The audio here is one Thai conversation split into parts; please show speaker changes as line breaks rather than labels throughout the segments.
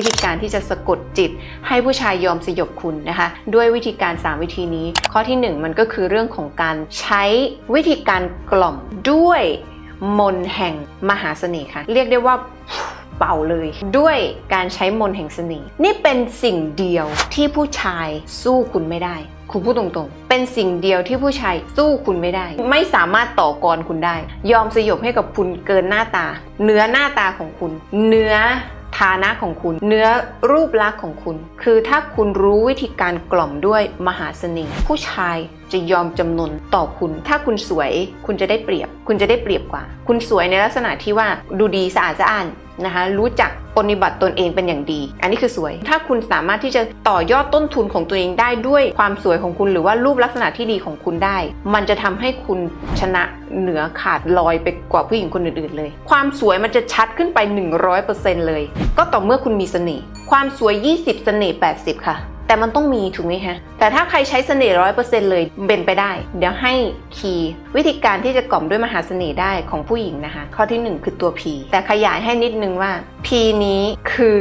วิธีการที่จะสะกดจิตให้ผู้ชายยอมสยบคุณนะคะ ด้วยวิธีการ 3 วิธีนี้ ข้อทีหนึ่1 มันก็คือเรื่องของการใช้วิธีการกล่อมด้วยมนแห่งมหาเสน่ห์ค่ะ เรียกได้ว่าเป่าเลยด้วยการใช้มนแห่งเสน่ห์นี่เป็นสิ่งเดียวที่ผู้ชายสู้คุณไม่ได้คุณพูดตรงๆ เป็นสิ่งเดียวที่ผู้ชายสู้คุณไม่ได้ ไม่สามารถต่อกรคุณได้ ยอมสยบให้กับคุณเกินหน้าตา เนื้อหน้าตาของคุณ เนื้อ ฐานะของคุณ เนื้อรูปลักษณ์ของคุณ คือถ้าคุณรู้วิธีการกล่อมด้วยมหาเสน่ห์ผู้ชายจะยอมจำนนต่อคุณ ถ้าคุณสวยคุณจะได้เปรียบ คุณจะได้เปรียบกว่า คุณสวยในลักษณะที่ว่าดูดีสะอาดสะอ้านนะคะ รู้จัก ปฏิบัติตนเองเป็นอย่างดี อันนี้คือสวย ถ้าคุณสามารถที่จะต่อยอดต้นทุนของตัวเองได้ด้วยความสวยของคุณหรือว่ารูปลักษณะที่ดีของคุณได้ มันจะทำให้คุณชนะเหนือขาดลอยไปกว่าผู้หญิงคนอื่นๆเลย ความสวยมันจะชัดขึ้นไป 100%เลย ก็ต่อเมื่อคุณมีเสน่ห์ ความสวย 20 เสน่ห์ 80 ค่ะ แต่มันต้องมีถูกไหมฮะแต่ถ้าใครใช้เสน่ห์ร้อยเปอร์เซ็นต์เลยเป็นไปได้ เดี๋ยวให้คีย์วิธีการที่จะกล่อมด้วยมหาเสน่ห์ได้ของผู้หญิงนะคะ ข้อที่ 1 คือตัว P แต่ขยายให้นิดนึงว่า P นี้คือ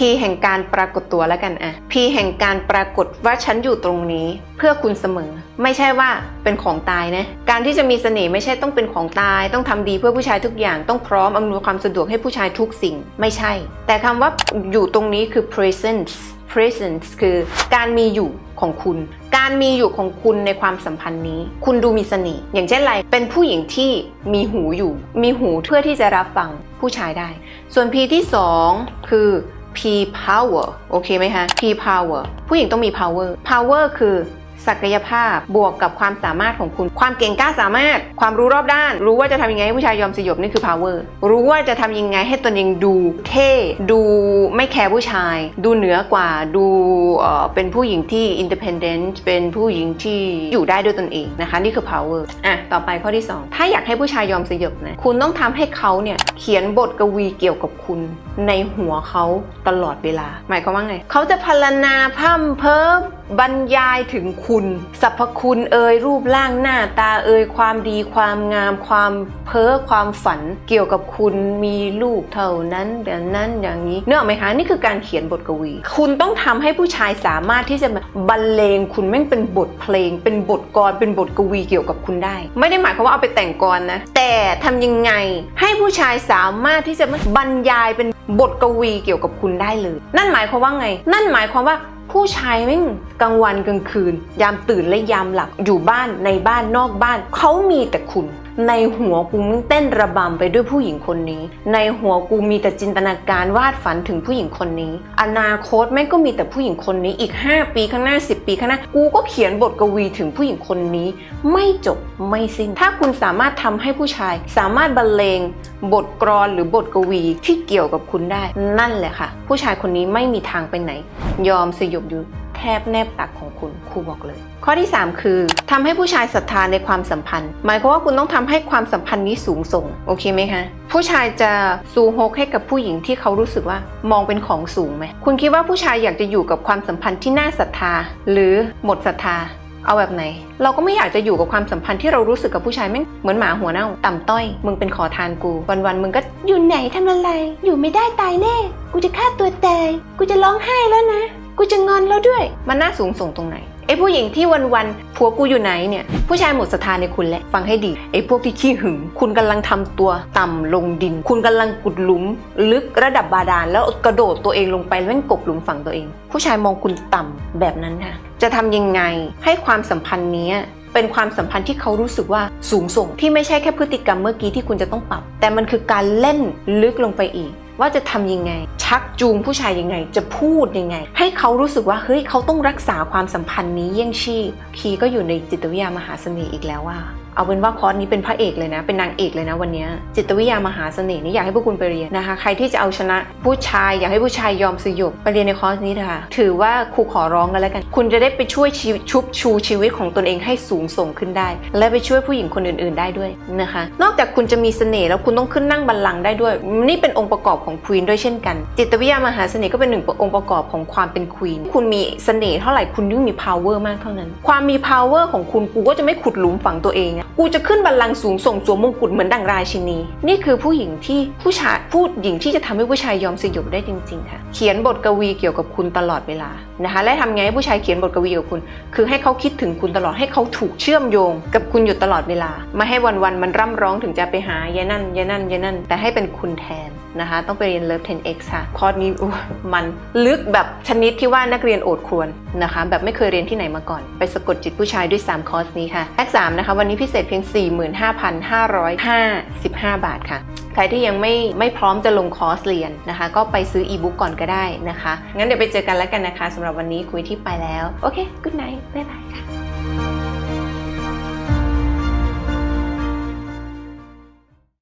P แห่งการปรากฏตัวแล้วกันอะ P แห่งการปรากฏว่าฉันอยู่ตรงนี้เพื่อคุณเสมอ ไม่ใช่ว่าเป็นของตายนะการที่จะมีเสน่ห์ไม่ใช่ต้องเป็นของตาย ต้องทำดีเพื่อผู้ชายทุกอย่างต้องพร้อมอำนวยความสะดวกให้ผู้ชายทุกสิ่ง ไม่ใช่ แต่คำว่าอยู่ตรงนี้คือ presence presence คือการมีอยู่ของคุณ การมีอยู่ของคุณในความสัมพันธ์นี้ คุณดูมีเสน่ห์อย่างเช่นไร เป็นผู้หญิงที่มีหูอยู่ มีหูเพื่อที่จะรับฟังผู้ชายได้ ส่วน P ที่ 2 คือ P power โอเคไหมคะ P power ผู้หญิงต้องมี power power คือ ศักยภาพบวกกับความสามารถของคุณ ความเก่งกล้าสามารถ ความรู้รอบด้าน รู้ว่าจะทำยังไงให้ผู้ชายยอมสยบนี่คือ power รู้ว่าจะทำยังไงให้ตนเองดูเท่ ดูไม่แคร์ผู้ชาย ดูเหนือกว่า ดูเป็นผู้หญิงที่ independent เป็นผู้หญิงที่อยู่ได้ด้วยตนเองนะคะ นี่คือ power อะ ต่อไปข้อที่ 2 ถ้าอยากให้ผู้ชายยอมสยบนะ คุณต้องทำให้เขาเนี่ยเขียนบทกวีเกี่ยวกับคุณ ในหัวเขาตลอดเวลา หมายความว่าไง เขาจะพรรณนาพร่ำเพ้อบรรยายถึงคุณสรรพคุณเอ่ยรูปร่างหน้าตาเอ่ยความดีความงามความเพ้อความฝันเกี่ยวกับคุณมีลูกเท่านั้นอย่างนั้นอย่างนี้เนื้ออกไหมคะนี่คือการเขียนบทกวี คุณต้องทำให้ผู้ชายสามารถที่จะบรรเลงคุณแม่งเป็นบทเพลง เป็นบทกรเป็นบทกวีเกี่ยวกับคุณได้ ไม่ได้หมายความว่าเอาไปแต่งกรนะ แต่ทำยังไงให้ผู้ชายสามารถที่จะบรรยายเป็นบทกวีเกี่ยวกับคุณได้เลย นั่นหมายความว่าไง นั่นหมายความว่า ผู้ชายแม่งกลางวันกลางคืน ยามตื่นและยามหลับอยู่บ้านในบ้านนอกบ้าน เขามีแต่คุณ ในหัวกูมึงเต้นระบำไปด้วยผู้หญิงคนนี้ ในหัวกูมีแต่จินตนาการวาดฝันถึงผู้หญิงคนนี้ อนาคตแม่ก็มีแต่ผู้หญิงคนนี้อีก 5 ปีข้างหน้า 10 ปีข้างหน้า กูก็เขียนบทกวีถึงผู้หญิงคนนี้ ไม่จบไม่สิ้น ถ้าคุณสามารถทำให้ผู้ชาย สามารถบรรเลง บทกรอนหรือบทกวีที่เกี่ยวกับคุณได้ นั่นแหละค่ะ ผู้ชายคนนี้ไม่มีทางไปไหน ยอมสยบอยู่ บแนบตักของคุณครูบอกเลย ข้อที่ 3 คือทำให้ผู้ชายศรัทธาในความสัมพันธ์ หมายความว่าคุณต้องทำให้ความสัมพันธ์นี้สูงส่ง โอเคไหมคะ ผู้ชายจะซูโฮกให้กับผู้หญิงที่เขารู้สึกว่ามองเป็นของสูงไหมคุณคิดว่าผู้ชายอยากจะอยู่กับความสัมพันธ์ที่น่าศรัทธา หรือหมดศรัทธาเอาแบบไหน เราก็ไม่อยากจะอยู่กับความสัมพันธ์ที่เรารู้สึกกับผู้ชายแม่งเหมือนหมาหัวเน่า ต่ำต้อย มึงเป็นขอทานกู วันๆมึงก็อยู่ไหนทำอะไร อยู่ไม่ได้ตายแน่ กูจะฆ่าตัวตาย กูจะร้องไห้แล้วนะ กูจะงอนแล้วด้วย มันน่าสูงส่งตรงไหนไอ้ผู้หญิงที่วันๆผัวกูอยู่ไหนเนี่ยผู้ชายหมดศรัทธาในคุณแหละฟังให้ดีไอ้พวกที่ขี้หึง คุณกำลังทำตัวต่ำลงดิน คุณกำลังกุดหลุม ลึกระดับบาดาลแล้วกระโดดตัวเองลงไปแล้วกบหลุมฝังตัวเอง ผู้ชายมองคุณต่ำแบบนั้นค่ะจะทำยังไงให้ความสัมพันธ์นี้เป็นความสัมพันธ์ที่เขารู้สึกว่าสูงส่ง ที่ไม่ใช่แค่พฤติกรรมเมื่อกี้ที่คุณจะต้องปรับ แต่มันคือการเล่นลึกลงไปอีก ว่าจะทำยังไง ชักจูงผู้ชายยังไง จะพูดยังไง ให้เขารู้สึกว่าเฮ้ยเขาต้องรักษาความสัมพันธ์นี้เยี่ยงชีพ คีก็อยู่ในจิตวิทยามหาเสน่ห์อีกแล้วว่า เอาเป็นว่าคอร์สนี้เป็นพระเอกเลยนะ เป็นนางเอกเลยนะวันนี้ จิตวิทยามหาเสน่ห์นี่อยากให้พวกคุณไปเรียนนะคะ ใครที่จะเอาชนะผู้ชาย อยากให้ผู้ชายยอมสยบไปเรียนในคอร์สนี้เถอะคะถือว่าครูขอร้องกันแล้วกัน คุณจะได้ไปช่วยช,ชุบชูชีวิตของตนเองให้สูงส่งขึ้นได้ และไปช่วยผู้หญิงคนอื่น ๆ ได้ด้วยนะคะ นอกจากคุณจะมีเสน่ห์แล้วคุณต้องขึ้นนั่งบัลลังก์ได้ด้วย นี่เป็นองค์ประกอบของควีนด้วยเช่นกัน จิตวิทยามหาเสน่ห์ก็เป็นหนึ่งองค์ประกอบของความเป็นควีนคุณมีเสน่ห์เท่าไหร่คุณยิ่งมี power มากเท่านั้น ความมี power ของคุณกูก็จะไม่ขุดหลุมฝังตัวเองอะกูจะขึ้นบัลลังก์สูงส่งสวมมงกุฎเหมือนดังราชินี นี่คือผู้หญิงที่ผู้ชายผู้หญิงที่จะทำให้ผู้ชายยอมสยบได้จริงๆค่ะ เขียนบทกวีเกี่ยวกับคุณตลอดเวลานะคะ และทำไงให้ผู้ชายเขียนบทกวีกับคุณ คือให้เขาคิดถึงคุณตลอดให้เขาถูกเชื่อมโยง กับคุณอยู่ตลอดเวลา ไม่ให้วันๆมันร่ำร้องถึงจะไปหายายนั่นยายนั่นยายนั่น แต่ให้เป็นคุณแทนนะคะ ต้องไปเรียน Love 10x ค่ะ คอร์สนี้มันลึกแบบชนิดที่ว่านักเรียนโอดครวรนะคะ แบบไม่เคยเรียนที่ไหนมาก่อน ไปสะกดจิตผู้ชายด้วย 3 คอร์สนี้ค่ะแรก3นะคะวันนี้พิเศษเพียง 45,555 บาทค่ะ ใครที่ยังไม่ไม่พร้อมจะลงคอร์สเรียนนะคะ ก็ไปซื้ออีบุ๊กก่อนก็ได้นะคะ งั้นเดี๋ยวไปเจอกันแล้วกันนะคะสำหรับวันนี้คุยที่ไปแล้ว โอเค good night บ๊ายบายค่ะ